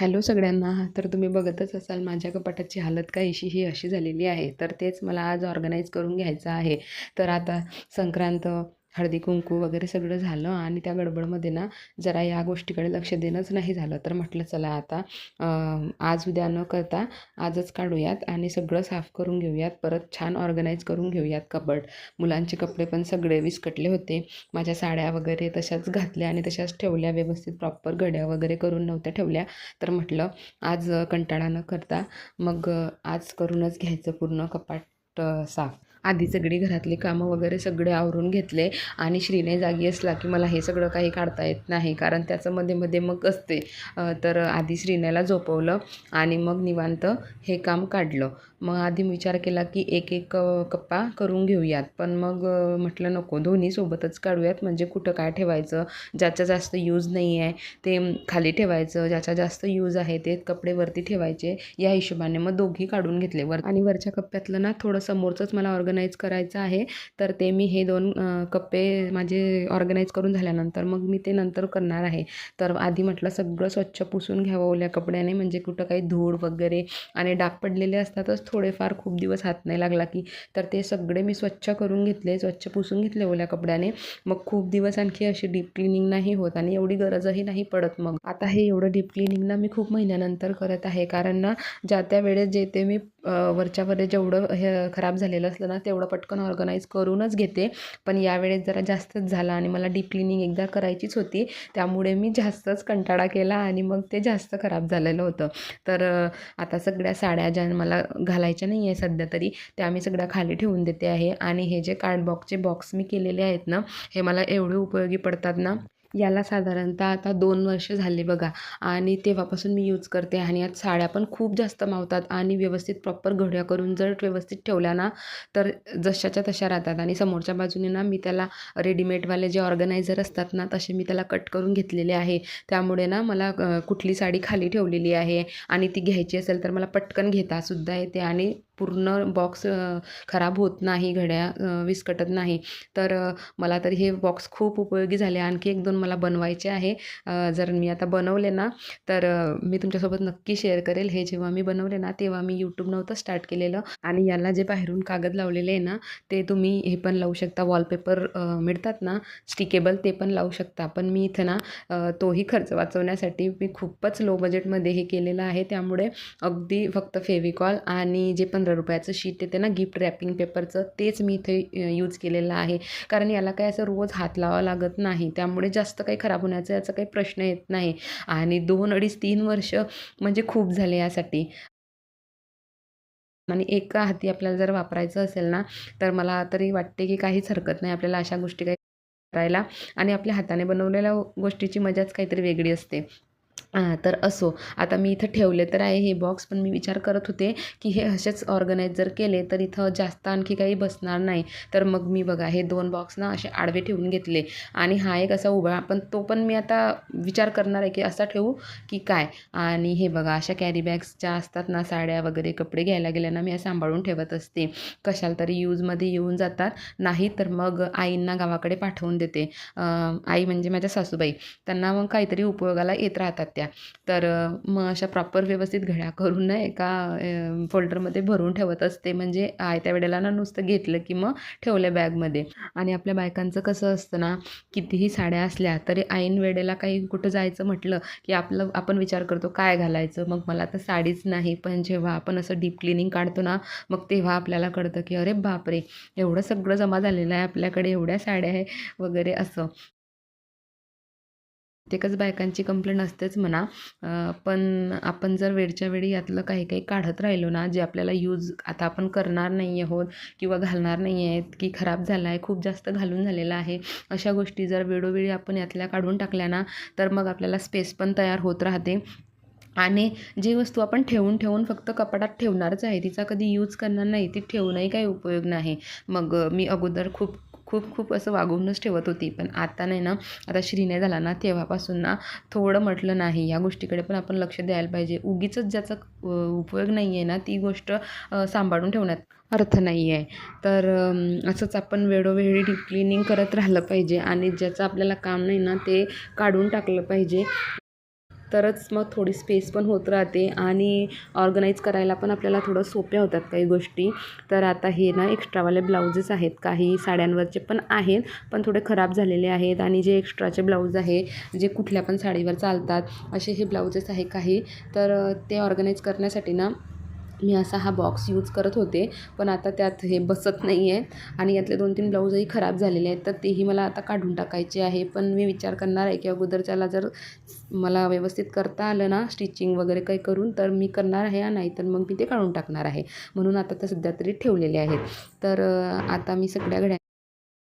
Hello सगळ्यांना. तर तुम्ही बघतच असाल माझ्या कपाटाची हालत काहीशी ही अशी झालेली आहे. तर तेच मला आज ऑर्गनाईज करून घ्यायचं आहे. तर आता संक्रांत हळदी कुंकू वगैरे सगळं झालं आणि त्या गडबडमध्ये ना जरा या गोष्टीकडे लक्ष देणंच नाही झालं. तर म्हटलं चला आता आज उद्या न करता आजच काढूयात आणि सगळं साफ करून घेऊयात. परत छान ऑर्गनाईज करून घेऊयात कबड मुलांचे कपडे पण सगळे विस्कटले होते. माझ्या साड्या वगैरे तशाच घातल्या आणि तशाच ठेवल्या व्यवस्थित प्रॉपर घड्या वगैरे करून नव्हत्या ठेवल्या. तर म्हटलं आज कंटाळा न करता मग आज करूनच घ्यायचं पूर्ण कपाट साफ. आधी सगळी घरातली कामं वगैरे सगळे आवरून घेतले आणि श्रीने जागी असला की मला हे सगळं काही काढता येत नाही कारण त्याचं मध्ये मध्ये मग असते. तर आधी श्रीनेला झोपवलं आणि मग निवांत हे काम काढलं. मग आधी विचार केला की एक एक कप्पा करून घेऊयात पण मग म्हटलं नको दोन्ही सोबतच काढूयात म्हणजे कुठं काय ठेवायचं ज्याचा जास्त यूज नाही आहे ते खाली ठेवायचं ज्याचा जास्त यूज आहे ते कपडे वरती ठेवायचे या हिशोबाने मग दोघी काढून घेतले वर आणि वरच्या कप्प्यातलं ना थोडं समोरचंच मला ऑर्गनाईज करायचं आहे तर ते मी हे दोन कप्पे माझे ऑर्गनाईज करून झाल्यानंतर मग मी ते नंतर करणार आहे. तर आधी म्हटलं सगळं स्वच्छ पुसून घ्यावं ओल्या कपड्याने म्हणजे कुठं काही धूळ वगैरे आणि डाग पडलेले असतातच थोडेफार खूप दिवस हात नाही लागला की तर ते सगळे मी स्वच्छ करून घेतले स्वच्छ पुसून घेतले ओल्या कपड्याने. मग खूप दिवस आणखी अशी डीप क्लिनिंग नाही होत आणि एवढी गरजही नाही पडत मग. आता हे एवढं डीप क्लिनिंग ना मी खूप महिन्यानंतर करत आहे कारण ना ज्या त्या वेळेस जे ते मी वरच्यावर जेवढं हे खराब झालेलं असलं ना तेवढं पटकन ऑर्गनाईज करूनच घेते. पण यावेळेस जरा जास्तच झाला आणि मला डीप क्लिनिंग एकदा करायचीच होती. त्यामुळे मी जास्तच कंटाळा केला आणि मग ते जास्त खराब झालेलं होतं. तर आता सगळ्या साड्या ज्या मला घालायच्या नाही आहे सध्या तरी त्या मी सगळ्या खाली ठेवून देते आहे. आणि हे जे कार्डबॉक्सचे बॉक्स मी केलेले आहेत ना हे मला एवढे उपयोगी पडतात ना याला साधारणतः आता दोन वर्ष झाले बघा. आणि तेव्हापासून मी यूज करते आणि यात साड्या पण खूप जास्त मावतात आणि व्यवस्थित प्रॉपर घड्या करून जर व्यवस्थित ठेवल्या ना तर जशाच्या तशा राहतात. आणि समोरच्या बाजूने ना मी त्याला रेडीमेडवाले जे ऑर्गनायझर असतात ना तसे मी त्याला कट करून घेतलेले आहे. त्यामुळे ना मला कुठली साडी खाली ठेवलेली आहे आणि ती घ्यायची असेल तर मला पटकन घेता सुद्धा येते आणि पूर्ण बॉक्स खराब होत नाही घड्या विस्कटत नाही. तर मला तर हे बॉक्स खूप उपयोगी झाले. आणखी एक दोन मला बनवायचे आहे. जर मी आता बनवले ना तर मी तुमच्यासोबत नक्की शेअर करेल. हे जेव्हा मी बनवले ना तेव्हा मी यूट्यूब नव्हतं स्टार्ट केलेलं. आणि याला जे बाहेरून कागद लावलेले आहे ना ते तुम्ही हे पण लावू शकता. वॉलपेपर मिळतात ना स्टिकेबल ते पण लावू शकता. पण मी इथं ना तोही खर्च वाचवण्यासाठी मी खूपच लो बजेटमध्ये हे केलेलं आहे. त्यामुळे अगदी फक्त फेविकॉल आणि जे पंधरा रुपयाचं शीट येते ना गिफ्ट रॅपिंग पेपरचं तेच मी इथे यूज केलेलं आहे. कारण याला काही असं रोज हात लावा लागत नाही. त्यामुळे जास्त काही खराब होण्याचा याचा काही प्रश्न येत नाही. आणि दोन अडीच तीन वर्ष म्हणजे खूप झाले यासाठी. आणि एका हाती आपल्याला जर वापरायचं असेल ना तर मला तरी वाटते की काहीच हरकत नाही आपल्याला अशा गोष्टी काही करायला. आणि आपल्या हाताने बनवलेल्या गोष्टीची मजाच काहीतरी वेगळी असते. तर असो. आता मी इथं ठेवले तर आहे हे बॉक्स पण मी विचार करत होते की हे असेच ऑर्गनाईज जर केले तर इथं जास्त आणखी काही बसणार नाही. तर मग मी बघा हे दोन बॉक्स ना असे आडवे ठेवून घेतले. आणि हा एक असा उभा पण तो पण मी आता विचार करणार आहे की असा ठेवू की काय? आणि हे बघा अशा कॅरी बॅग्स ज्या असतात ना साड्या वगैरे कपडे घ्यायला गेल्यानं मी सांभाळून ठेवत असते. कशाला तरी यूजमध्ये येऊन जातात. नाही तर मग आईंना गावाकडे पाठवून देते. आई म्हणजे माझ्या सासूबाई. त्यांना मग काहीतरी उपयोगाला येत राहतात त्या. तर मग अशा प्रॉपर व्यवस्थित घड्या करून ना एका फोल्डरमध्ये भरून ठेवत असते. म्हणजे आयत्या वेळेला ना नुसतं घेतलं की मग ठेवलं बॅगमध्ये आणि आपल्या बायकांचं कसं असतं ना कितीही साड्या असल्या तरी ऐन वेळेला काही कुठं जायचं म्हटलं की आपलं आपण विचार करतो काय घालायचं? मग मला तर साडीच नाही. पण जेव्हा आपण असं डीप क्लिनिंग काढतो ना मग तेव्हा आपल्याला कळतं की अरे बापरे! एवढं सगळं जमा झालेलं आहे आपल्याकडे एवढ्या साड्या आहे वगैरे असं. प्रत्येकच बायकांची कंप्लेंट असतेच म्हणा. पण आपण जर वेळच्या वेळी यातलं काही काही काढत राहिलो ना जे आपल्याला यूज आता आपण करणार नाही आहोत किंवा घालणार नाही आहेत की खराब झाला आहे खूप जास्त घालून झालेला आहे अशा गोष्टी जर वेळोवेळी आपण यातल्या काढून टाकल्या ना तर मग आपल्याला स्पेस पण तयार होत राहते. आणि जी वस्तू आपण ठेवून ठेवून फक्त कपाटात ठेवणारच आहे तिचा कधी यूज करणार नाही ती ठेवूनही काही उपयोग नाही. मग मी अगोदर खूप खूप खूप असं वागवूनच ठेवत होती. पण आता नाही ना आता श्रीने झाला ना तेव्हापासून ना थोडं म्हटलं नाही. या गोष्टीकडे पण आपण लक्ष द्यायला पाहिजे. उगीच ज्याचा उपयोग नाही आहे ना ती गोष्ट सांभाळून ठेवण्यात अर्थ नाही आहे तर असंच आपण वेळोवेळी डीप क्लिनिंग करत राहिलं पाहिजे आणि ज्याचं आपल्याला काम नाही ना ते काढून टाकलं पाहिजे. तरच मग थोडी स्पेस पण होत राहते आणि ऑर्गनाईज करायला पण आपल्याला थोडं सोप्या होतात काही गोष्टी. तर आता हे ना एक्स्ट्रावाले ब्लाउजेस आहेत. काही साड्यांवरचे पण आहेत पण थोडे खराब झालेले आहेत आणि जे एक्स्ट्राचे ब्लाऊज आहे जे कुठल्या पण साडीवर चालतात असे हे ब्लाउजेस आहे काही. तर ते ऑर्गनाईज करण्यासाठी ना मी असा हा बॉक्स यूज करत होते पण आता त्यात हे बसत नाही आहे आणि यातले दोन तीन ब्लाऊजही खराब झालेले आहेत तर तेही मला आता काढून टाकायचे आहे. पण मी विचार करणार आहे की अगोदरच्याला जर मला व्यवस्थित करता आलं ना स्टिचिंग वगैरे काही करून तर मी करणार आहे नाही तर मग मी ते काढून टाकणार आहे. म्हणून आता तर सध्या तरी ठेवलेले आहेत. तर आता मी सगळ्या घड्या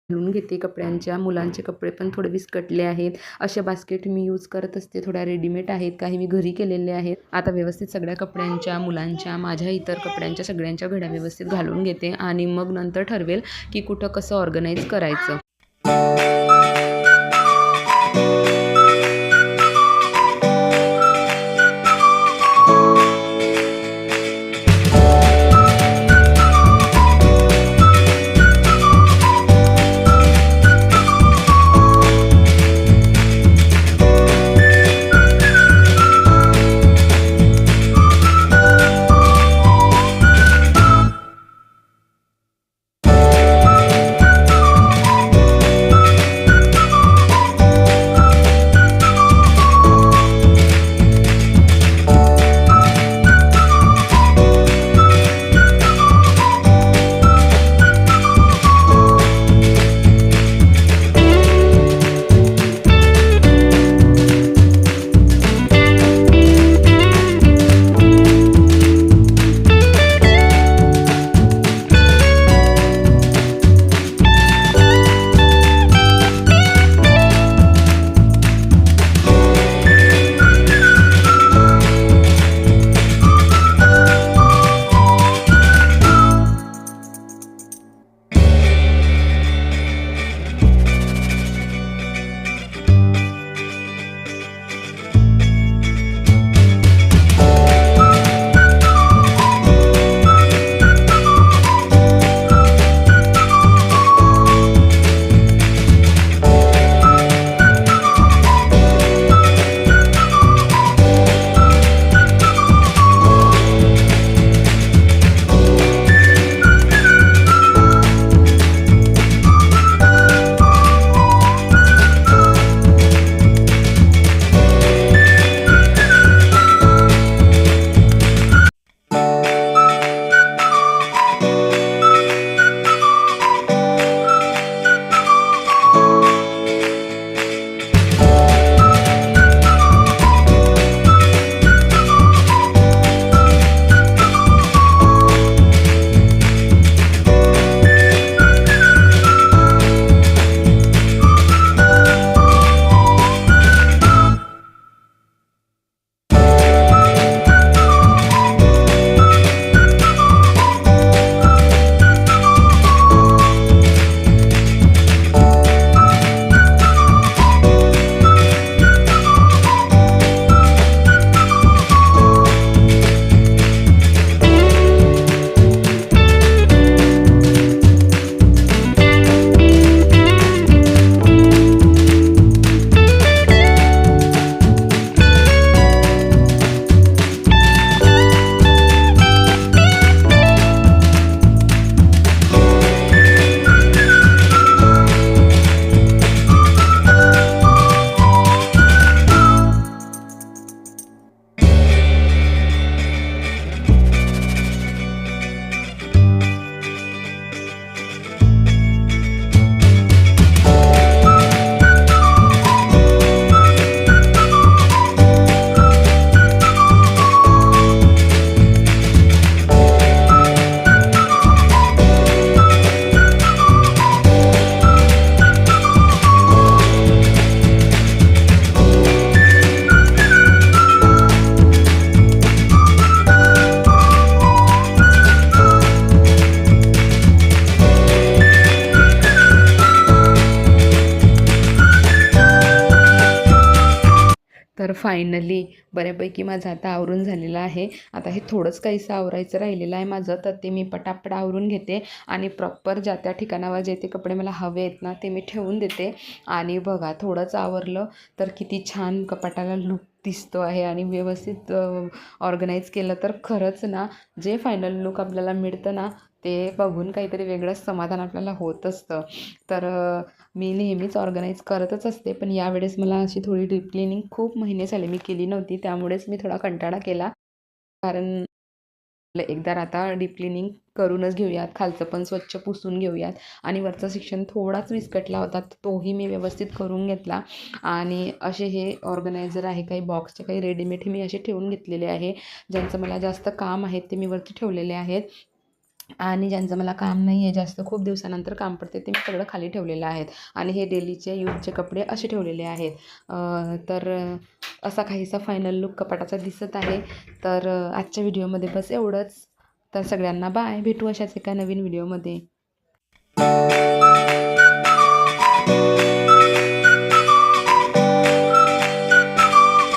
घालून घेते कपड्यांच्या. मुलांचे कपडे पण थोडे विस्कटले आहेत. अशा बास्केट मी यूज करत असते. थोड्या रेडीमेड आहेत. काही मी घरी केलेले आहेत. आता व्यवस्थित सगळ्या कपड्यांच्या मुलांच्या माझ्या इतर कपड्यांच्या सगळ्यांच्या घड्या व्यवस्थित घालून घेते आणि मग नंतर ठरवेल की कुठं कसं ऑर्गनाईज करायचं. फायनली बऱ्यापैकी माझं आता आवरून झालेलं आहे. आता हे थोडंच काहीसं आवरायचं राहिलेलं आहे माझं तर ते मी पटापट आवरून घेते आणि प्रॉपर ज्या त्या ठिकाणावर जे ते कपडे मला हवे आहेत ना ते मी ठेवून देते. आणि बघा थोडंच आवरलं तर किती छान कपाटाला लुक दिसतो आहे आणि व्यवस्थित ऑर्गनाईज केलं तर खरंच ना जे फायनल लुक आपल्याला मिळतं ना ते बघून काहीतरी वेगळंच समाधान आपल्याला होत असतं. तर मी नेहमीच ऑर्गनाईज करतच असते पण यावेळेस मला अशी थोडी डीप क्लिनिंग खूप महिने झाले मी केली नव्हती त्यामुळेच मी थोडा कंटाळा केला. कारण एकदा आता डीप क्लिनिंग करूनच घेऊयात खालचं पण स्वच्छ पुसून घेऊयात. आणि वरचं शिक्षण थोडाच विस्कटला होता तोही मी व्यवस्थित करून घेतला. आणि असे हे ऑर्गनायझर आहे काही बॉक्सचे काही रेडीमेड हे मी असे ठेवून घेतलेले आहे. ज्यांचं मला जास्त काम आहे ते मी वरती ठेवलेले आहेत. आणि ज्यांचं मला काम नाही आहे जास्त खूप दिवसानंतर काम पडते ते मी सगळं खाली ठेवलेलं आहेत. आणि हे डेलीचे यूजचे कपडे असे ठेवलेले आहेत. तर असा काहीसा फायनल लुक कपाटाचा दिसत आहे. तर आजच्या व्हिडिओमध्ये बस एवढंच. तर सगळ्यांना बाय भेटू अशाच एका नवीन व्हिडिओमध्ये.